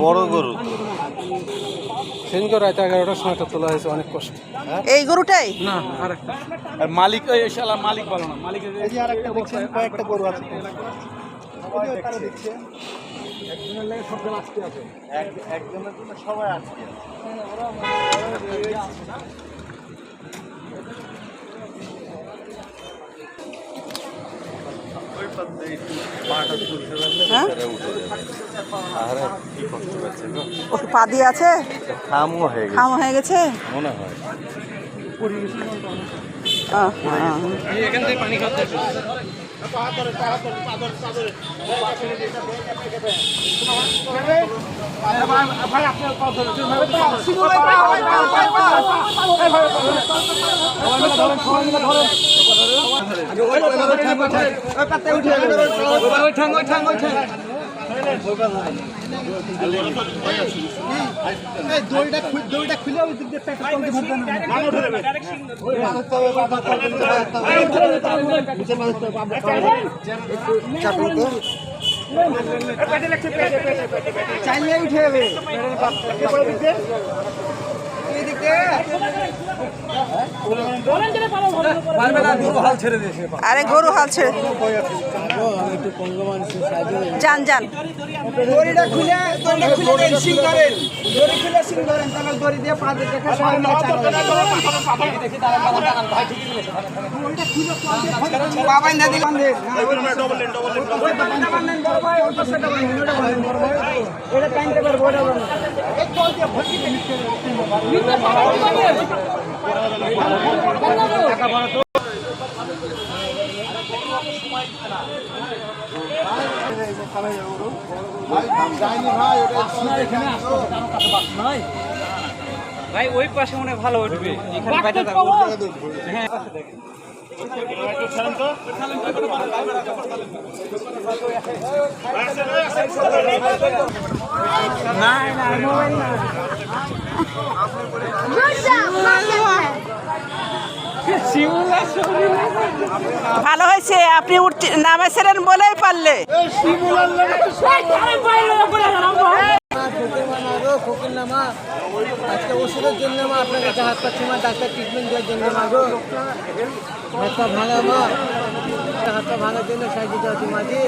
বড় গরু। সেদিনকে রাত এগারোটার সময়টা তোলা হয়েছে অনেক কষ্ট। এই গরুটাই? না আরেকটা। আর মালিক ওই শালা মালিক ভালো না। মালিক কয়েকটা গরু আছে। একজনের জন্য সবাই আজকে ওই পাশে একটু পাটা তুলতে পারলে হ্যাঁ? বেচারা উঠে যাবে। আহারে, কি কষ্ট পাচ্ছে গো। ও পা দিয়ে আছে হয়ে খাম হয়ে গেছে মনে হয় আহ, থেকে পানি খাচ্ছে আরে গরু হাল ছেড়ে যান এটা ভাই ওই পাশে মনে ভালো উঠবে এখানে হ্যাঁ। ভালো হয়েছে, আপনি উঠতে নামেছিলেন বলেই পারলে। আজকে ওষুধের জন্য কাছে হাত পাচ্ছি মা, ডাক্তার ট্রিটমেন্ট দেওয়ার জন্য মা গো হাত পা ভাঙা মা হাত পা ভাঙার জন্য সাইড দিতে হচ্ছে মাঝে।